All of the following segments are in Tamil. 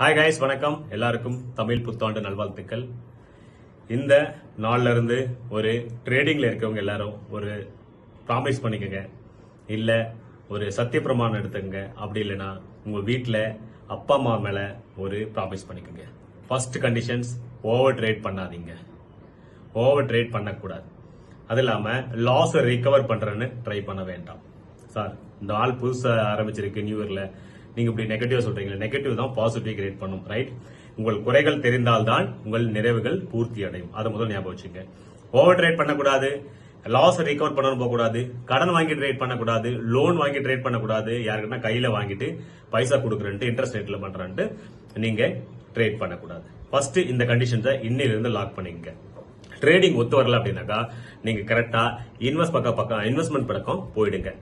ஹாய் கைஸ் வணக்கம். எல்லாருக்கும் தமிழ் புத்தாண்டு நல்வாழ்த்துக்கள். இந்த நாள்ல இருந்து ஒரு ட்ரேடிங்ல இருக்கவங்க எல்லாரும் ஒரு ப்ராமிஸ் பண்ணிக்கோங்க. இல்லை ஒரு சத்திய பிரமாணம் எடுத்துக்கங்க. அப்படி இல்லைன்னா உங்கள் வீட்டில் அப்பா அம்மா மேலே ஒரு ப்ராமிஸ் பண்ணிக்கோங்க. ஃபர்ஸ்ட் கண்டிஷன்ஸ் ஓவர் ட்ரேட் பண்ணாதீங்க. ஓவர் ட்ரேட் பண்ணக்கூடாது. அது இல்லாமல் லாஸை ரிகவர் பண்ணுறேன்னு ட்ரை பண்ண வேண்டாம். சார் இந்த ஆள் புதுசாக ஆரம்பிச்சிருக்கு நியூ இயரில் நீங்க இப்படி நெகட்டிவ் சொல்றீங்க நெகட்டிவ் தான் பாசிட்டிவ் கிரியேட் பண்ணும் ரைட் உங்கள் குறைகள் தெரிந்தால்தான் உங்கள் நிறைவுகள் பூர்த்தி அடையும். அதை முதல் ஞாபகம் வச்சுங்க. ஓவர் ட்ரேட் பண்ணக்கூடாது லாஸ் ரிகவர் பண்ணணும் போகக்கூடாது கடன் வாங்கி ட்ரேட் பண்ணக்கூடாது லோன் வாங்கி ட்ரேட் பண்ணக்கூடாது யாருக்குன்னா கையில வாங்கிட்டு பைசா கொடுக்குறேன்ட்டு இன்ட்ரெஸ்ட் ரேட்ல பண்றான்ட்டு நீங்க ட்ரேட் பண்ணக்கூடாது. ஃபர்ஸ்ட் இந்த கண்டிஷன்ஸை இன்னில இருந்து லாக் பண்ணிக்கங்க. ட்ரேடிங் ஒத்து வரல அப்படின்னாக்கா நீங்க கரெக்டா இன்வெஸ்ட் பக்கம் பக்கம் இன்வெஸ்ட்மெண்ட் பக்கம் போயிடுங்க.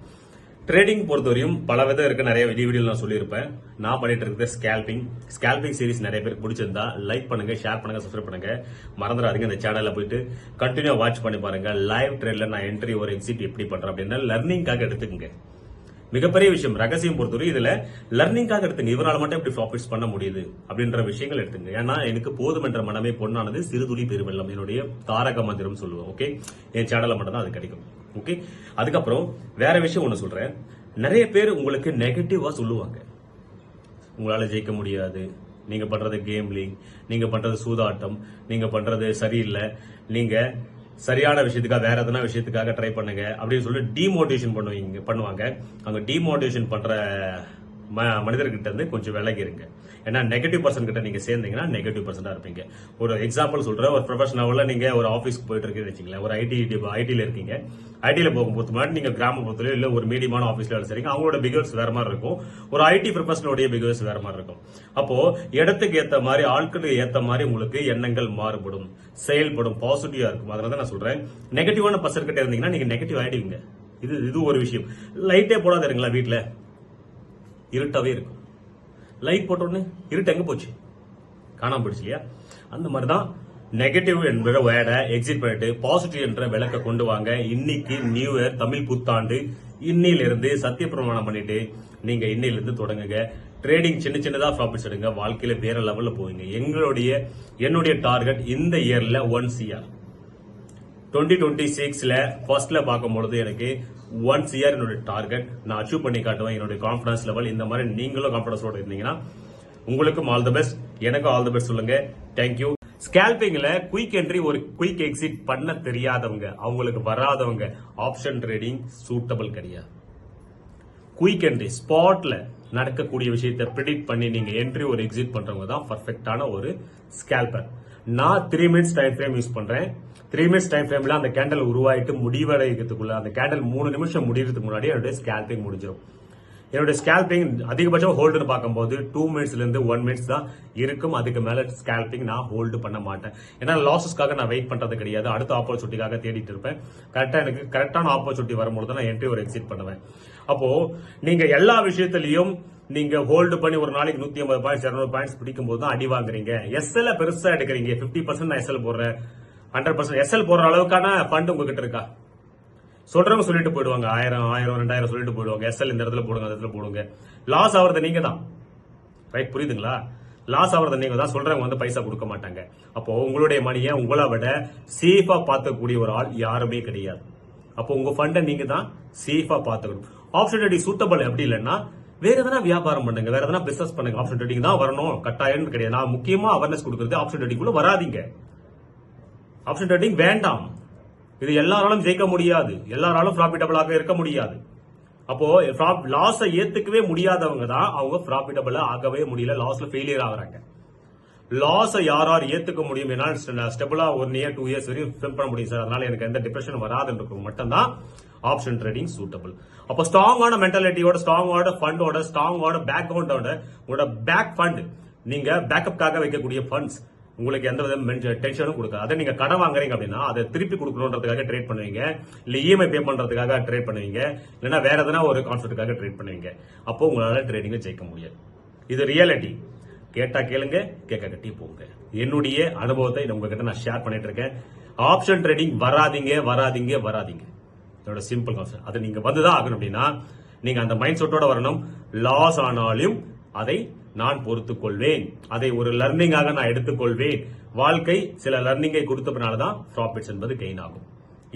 ட்ரேடிங் பொறுத்தவரையும் பல விதம் இருக்க. நிறைய வீடியோ நான் சொல்லியிருப்பேன். நான் பண்ணிட்டு இருக்கிறது ஸ்கேல்பிங் ஸ்கேல்பிங் சீரிஸ் நிறைய பேருக்கு பிடிச்சிருந்தா லைக் பண்ணுங்க ஷேர் பண்ணுங்க சப்ஸ்கிரைப் பண்ணுங்க. மறந்துடாதீங்க இந்த சேனல்ல போயிட்டு கண்டினியூ வாட்ச் பண்ணி பாருங்க. லைவ் ட்ரேட்ல நான் என்ட்ரி ஒரு எக்ஸிட் எப்படி பண்றேன் அப்படின்னா லர்னிங்காக எடுத்துக்கங்க. மிகப்பெரிய விஷயம் ரகசியம் பொறுத்தவரை இதுல லர்னிங்காக எடுத்துங்க இவரால் மட்டும் எப்படி ப்ராஃபிட்ஸ் பண்ண முடியுது அப்படின்ற விஷயங்கள் எடுத்துங்க ஏன்னா எனக்கு போதும் என்ற மனமே பொண்ணானது சிறுதுளி பெருவெள்ளம் என்னுடைய தாரக மந்திரம் சொல்லுவோம் ஓகே என் சேனல்ல மட்டும் தான் அது கிடைக்கும். ஓகே அதுக்கப்புறம் வேற விஷயம் ஒன்று சொல்றேன். நிறைய பேர் உங்களுக்கு நெகட்டிவாக சொல்லுவாங்க. உங்களால் ஜெயிக்க முடியாது. நீங்கள் பண்ணுறது கேம்லிங் நீங்கள் பண்ணுறது சூதாட்டம் நீங்கள் பண்ணுறது சரியில்லை. நீங்கள் சரியான விஷயத்துக்காக வேற எதனா விஷயத்துக்காக ட்ரை பண்ணுங்க அப்படின்னு சொல்லி டிமோட்டிவேஷன் பண்ணுவீங்க பண்ணுவாங்க. அங்கே டிமோட்டிவேஷன் பண்ணுற ம- மனிதர்கிட்ட இருந்து கொஞ்சம் விலகி இருங்க. ஏன்னா நெகட்டிவ் பர்சன் கிட்ட நீங்க சேர்ந்தீங்கன்னா நெகட்டிவ் பர்சனாக இருப்பீங்க. ஒரு எக்ஸாம்பிள் சொல்கிறேன் ஒரு ப்ரொஃபஷனல்ல நீங்க ஒரு ஆஃபீஸ்க்கு போயிட்டு இருக்கீங்கன்னு வச்சுங்களேன் ஒரு ஐடி ஐடியில் இருக்கீங்க. ஐடியில் போகும்போது முன்னாடி நீங்க கிராமப்புறத்துல இல்ல ஒரு மீடியமான ஆஃபீஸ்ல வேலை செய்றீங்க. அவங்களோட பிகர்ஸ் வேற மாதிரி இருக்கும். ஒரு ஐடி ப்ரொஃபஷனோடைய பிகர்ஸ் வேற மாதிரி இருக்கும். அப்போ இடத்துக்கு ஏத்த மாதிரி ஆட்களுக்கு ஏத்த மாதிரி உங்களுக்கு எண்ணங்கள் மாறுபடும். செயல்படும். பாசிட்டிவா இருக்கும். அதனால தான் நான் சொல்றேன். நெகட்டிவான பர்சன் கிட்ட இருந்தீங்கன்னா நீங்க நெகட்டிவ் ஆயிடுவீங்க. இது இது ஒரு விஷயம். லைட்டே போடாத இருங்களா வீட்டுல இருட்டாவே இருக்கும். லைட் போட்டோடனே இருட்டு எங்க போச்சு? காணாம போயிடுச்சு இல்லையா? அந்த மாதிரி தான் நெகட்டிவ் என்ற வேர்டை எக்ஸிட் பண்ணிட்டு பாசிட்டிவ் என்ற விளக்க கொண்டு வாங்க. இன்னைக்கு நியூ இயர் தமிழ் புத்தாண்டு. இன்னையிலிருந்து சத்திய பிரமாணம் பண்ணிட்டு நீங்க இன்னையிலிருந்து தொடங்குங்க. ட்ரேடிங் சின்ன சின்னதா ப்ராஃபிட்ஸ் எடுங்க. வாழ்க்கையில வேற லெவல்ல போவீங்க. எங்களுடைய என்னுடைய டார்கெட் இந்த இயர்ல ஒன் சிஆர் டுவெண்ட்டி டுவெண்ட்டி சிக்ஸில் ஃபர்ஸ்ட்ல பார்க்கும்பொழுது எனக்கு ஒன்ஸ் இயர் என்னுடைய டார்கெட் நான் அச்சீவ் பண்ணி காட்டுவேன். என்னுடைய கான்ஃபிடன்ஸ் லெவல் இந்த மாதிரி நீங்களும் கான்ஃபிடன்ஸோட இருந்தீங்கன்னா உங்களுக்கும் ஆல் த பெஸ்ட் எனக்கும் ஆல் த பெஸ்ட் சொல்லுங்க. தேங்க்யூ ஸ்கேல்பிங்ல குயிக் என்ட்ரி ஒரு குயிக் எக்ஸிட் பண்ண தெரியாதவங்க அவங்களுக்கு வராதவங்க ஆப்ஷன் ட்ரேடிங் சூட்டபிள் கிடையாது. குயிக் என்ட்ரி ஸ்பாட்ல நடக்கக்கூடிய விஷயத்தை ப்ரிடிக்ட் பண்ணி நீங்க என்ட்ரி ஒரு எக்ஸிட் பண்றவங்க தான் பர்ஃபெக்டான ஒரு ஸ்கேல்பர் நான் three minutes time frame use பண்றேன். த்ரீ மினிட்ஸ் டைம் ஃப்ரேம்ல அந்த கேண்டல் உருவாயிட்டு முடிவடைகிறதுக்குள்ள அந்த கேண்டல் மூணு நிமிஷம் முடியறதுக்கு முன்னாடி என்னுடைய ஸ்கேல்பிங் முடிஞ்சிடும் என்னுடைய ஸ்கேல்பிங் அதிகபட்சம் ஹோல்டுன்னு பார்க்கும்போது டூ மினிட்ஸ்ல இருந்து ஒன் மினிட்ஸ் தான் இருக்கும். அதுக்கு மேல ஸ்கேல்பிங் நான் ஹோல்டு பண்ண மாட்டேன். ஏன்னா லாசஸ்க்காக நான் வெயிட் பண்றது கிடையாது. அடுத்த ஆப்பர்ச்சுனிட்டிக்காக தேடிட்டு இருப்பேன். கரெக்டா எனக்கு கரெக்டான ஆப்பர்ச்சுனிட்டி வரும்போது தான் நான் என்ட்ரி ஒரு எக்ஸிட் பண்ணுவேன். அப்போ நீங்க எல்லா விஷயத்திலையும் நீங்க ஹோல்டு பண்ணி ஒரு நாளைக்கு நூத்தி ஐம்பது பாயிண்ட்ஸ் இரநூறு பாயிண்ட்ஸ் பிடிக்கும் போது தான் அடி வாங்குறீங்க. எஸ்எல் பெருசா எடுக்கிறீங்க. 50% பர்சன்ட் நான் எஸ்எல் போடுறேன். ஹண்ட்ரட் பர்சன்ட் எஸ்எல் போடுற அளவுக்கான ஃபண்ட் உங்ககிட்ட இருக்கா? சொல்றவங்க சொல்லிட்டு போயிடுவாங்க. ஆயிரம் ஆயிரம் ரெண்டாயிரம் சொல்லிட்டு போயிடுவாங்க. எஸ்எல் இந்த இடத்துல போடுங்க அந்த இடத்துல போடுங்க. லாஸ் ஆகுறது நீங்க தான். ரைட் புரியுதுங்களா? லாஸ் ஆகிறத நீங்க தான். சொல்றவங்க வந்து பைசா கொடுக்க மாட்டாங்க. அப்போ உங்களுடைய மணியை உங்களை விட சேஃபா பார்த்துக்கூடிய ஒரு ஆள் யாருமே கிடையாது. அப்போ உங்க ஃபண்டை நீங்க தான் சேஃபா பார்த்துக்கணும். ஆப்ஷன் ட்ரேடிங் சூட்டபிள் எப்படி இல்லைன்னா வேற எதனா வியாபாரம் பண்ணுங்க வேற எதனா பிசினஸ் பண்ணுங்க. ஆப்ஷன் ட்ரேடிங் தான் வரணும். கட்டாயம் கிடையாது. நான் முக்கியமா அவேர்னஸ் கொடுக்கறது ஆப்ஷன் ட்ரேடிங் குள்ள வராதீங்க. ஆப்ஷன் ட்ரேடிங் வேண்டாம். இது எல்லாராலும் ஜெயிக்க முடியாது. எல்லாராலும் ப்ராஃபிட்டபிளாக இருக்க முடியாது. அப்போ லாஸை ஏத்துக்கவே முடியாதவங்க தான் அவங்க ப்ராஃபிட்டபிளா ஆகவே முடியல லாஸ்ல ஃபெயிலியர் ஆகுறாங்க. லாஸை யாரார் ஏத்துக்க முடியும் என்னால் ஸ்டெபிளா ஒன் இயர் டூ இயர்ஸ் வரையும் ஃபில் பண்ண முடியும் சார் அதனால எனக்கு எந்த டிப்ரெஷன் வராதுன்றதுக்கு மட்டும்தான் ஆப்ஷன் ட்ரேடிங் சூட்டபிள் அப்போ ஸ்ட்ராங்கான மென்டாலிட்டியோட ஸ்ட்ராங்கோட ஃபண்டோட ஸ்ட்ராங்கோட பேக்ரவுண்டோட உங்களோட பேக் ஃபண்ட் நீங்க பேக்கப்காக வைக்கக்கூடிய ஃபண்ட்ஸ் உங்களுக்கு எந்த வித டென்ஷனும் கொடுக்காது. அதை நீங்க கடன் வாங்குறீங்க அப்படின்னா அதை திருப்பி கொடுக்கணுன்றதுக்காக ட்ரேட் பண்ணுவீங்க. இல்லை இஎம்ஐ பே பண்றதுக்காக ட்ரேட் பண்ணுவீங்க. இல்லைன்னா வேற எதனா ஒரு கான்செப்ட்டுக்காக ட்ரேட் பண்ணுவீங்க. அப்போ உங்களால ட்ரேடிங்கை ஜெயிக்க முடியாது. இது ரியாலிட்டி கேட்டா கேளுங்க கேட்க கட்டி போங்க. என்னுடைய அனுபவத்தை உங்ககிட்ட நான் ஷேர் பண்ணிட்டு இருக்கேன். ஆப்ஷன் ட்ரேடிங் வராதீங்க வராதீங்க வராதீங்க. இதோட சிம்பிள் கான்செப்ட் அது நீங்க வந்துதான் ஆகணும் அப்படின்னா நீங்க அந்த மைண்ட் செட்டோட வரணும். லாஸ் ஆனாலும் அதை நான் பொறுத்துக் கொள்வேன் அதை ஒரு லர்னிங்காக நான் எடுத்துக்கொள்வேன். வாழ்க்கை சில லர்னிங்கை கொடுத்ததுனால தான் ப்ராஃபிட்ஸ் என்பது கெயின் ஆகும்.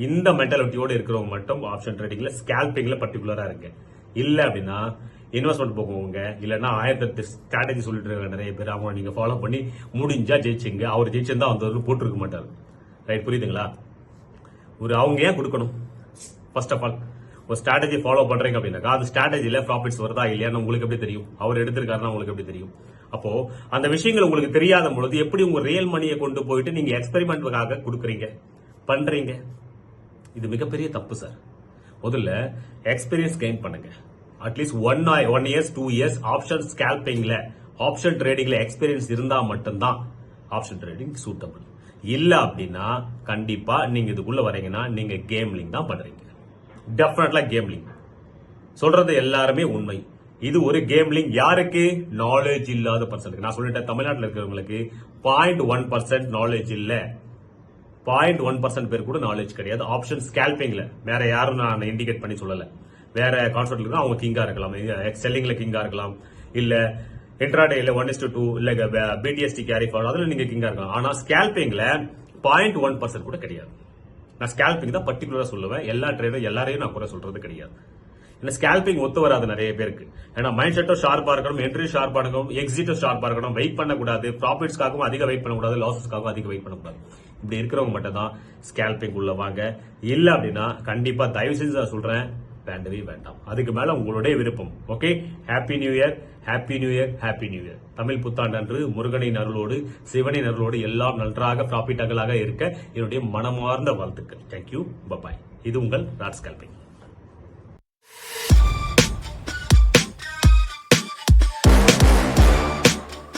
இந்த மென்டாலிட்டியோடு இருக்கிறவங்க மட்டும் ஆப்ஷன் ட்ரேடிங்ல ஸ்கேல்பிங்ல பர்டிகுலரா இருக்கு இல்ல அப்படின்னா இன்வெஸ்ட்மெண்ட் போகுவங்க இல்லைன்னா ஆயிரத்தி ஸ்ட்ராட்டஜி சொல்லிட்டு இருக்காங்க நிறைய பேர். அவங்க நீங்க ஃபாலோ பண்ணி முடிஞ்சா ஜெயிச்சிங்க அவர் ஜெயிச்சிருந்தா அந்த போட்டிருக்க மாட்டார். ரைட் புரியுதுங்களா? ஒரு அவங்க ஏன் கொடுக்கணும்? ஃபர்ஸ்ட் ஆஃப் ஆல் ஒரு ஸ்ட்ராட்டஜி ஃபாலோ பண்றீங்க அப்படின்னாக்கா அந்த ஸ்ட்ராட்டஜில ப்ராஃபிட்ஸ் வருதா இல்லையான்னு உங்களுக்கு எப்படி தெரியும்? அவர் எடுத்திருக்காருன்னா உங்களுக்கு எப்படி தெரியும்? அப்போ அந்த விஷயங்கள் உங்களுக்கு தெரியாத பொழுது எப்படி உங்க ரியல் மணியை கொண்டு போயிட்டு நீங்க எக்ஸ்பெரிமெண்ட்டுக்காக கொடுக்குறீங்க? பண்றீங்க? இது மிகப்பெரிய தப்பு சார் முதல்ல எக்ஸ்பீரியன்ஸ் கெயின் பண்ணுங்க. At least one one years two years option ஸ்கேல்பிங்ல option ட்ரேடிங்ல எக்ஸ்பீரியன்ஸ் இருந்தா மட்டும்தான் ஆப்ஷன் ட்ரேடிங் சூட்டபிள் இல்ல அப்படின்னா கண்டிப்பா நீங்க இதுக்குள்ள வரீங்கன்னா நீங்க கேம்லிங் தான் பண்றீங்க. டெஃபினெட்லா கேம்லிங் சொல்றது எல்லாருமே உண்மை. இது ஒரு கேம்லிங் யாருக்கு? நாலேஜ் இல்லாத பர்சனுக்கு நான் சொல்லிட்டேன் தமிழ்நாட்டில் இருக்கிறவங்களுக்கு பாயிண்ட் ஒன் பர்சன்ட் நாலேஜ் இல்ல. பாயிண்ட் ஒன் பர்சன்ட் பேர் கூட நாலேஜ் கிடையாது. ஆப்ஷன் ஸ்கேல்பிங்ல வேற யாரும் நான் இண்டிகேட் பண்ணி சொல்லலை. வேற கான்செப்ட்ல இருந்தா அவங்க கிங்கா இருக்கலாம். செல்லிங்ல கிங்கா இருக்கலாம். இல்ல இன்ட்ராடேல ஒன் இஸ் டூ இல்ல பிடிஎஸ்டி கேரி ஃபார் அதுல நீங்க கிங்கா இருக்கலாம். ஆனா ஸ்கேல்பிங்ல பாயிண்ட் ஒன் பர்சன்ட் கூட கிடையாது. நான் ஸ்கேல்பிங் தான் பர்டிகுலரா சொல்லுவேன். எல்லா ட்ரேடும் எல்லாரையும் நான் குறை சொல்றது கிடையாது. ஏன்னா ஸ்கேல்பிங் ஒத்து வராது நிறைய பேருக்கு. ஏன்னா மைண்ட் செட்டும் ஷார்ப்பாக இருக்கணும் என்ட்ரி ஷார்ப்பாக இருக்கணும் எக்ஸிட்டும் ஷார்ப்பாக இருக்கணும் வெயிட் பண்ணக்கூடாது. ப்ராஃபிட்ஸ்க்காகவும் அதிக வெயிட் பண்ணக்கூடாது லாசஸ்க்காகவும் அதிக வெயிட் பண்ணக்கூடாது. இப்படி இருக்கிறவங்க மட்டும் தான் ஸ்கேல்பிங் உள்ள வாங்க. இல்லை அப்படின்னா கண்டிப்பாக தயவு செஞ்சு நான் சொல்கிறேன் வேண்டவே வேண்டாம். அதுக்கு மேல உங்களுடைய விருப்பம். Okay happy new year happy new year happy new year Tamil புத்தாண்டு அன்று முருகனின் அருளோடு சிவனின் அருளோடு எல்லாம் நன்றாக ப்ராஃபிட்டபிளாக இருக்க என்னுடைய மனமார்ந்த வாழ்த்துக்கள். தேங்க்யூ பபாய் இது உங்கள் ராட் கல்பிங்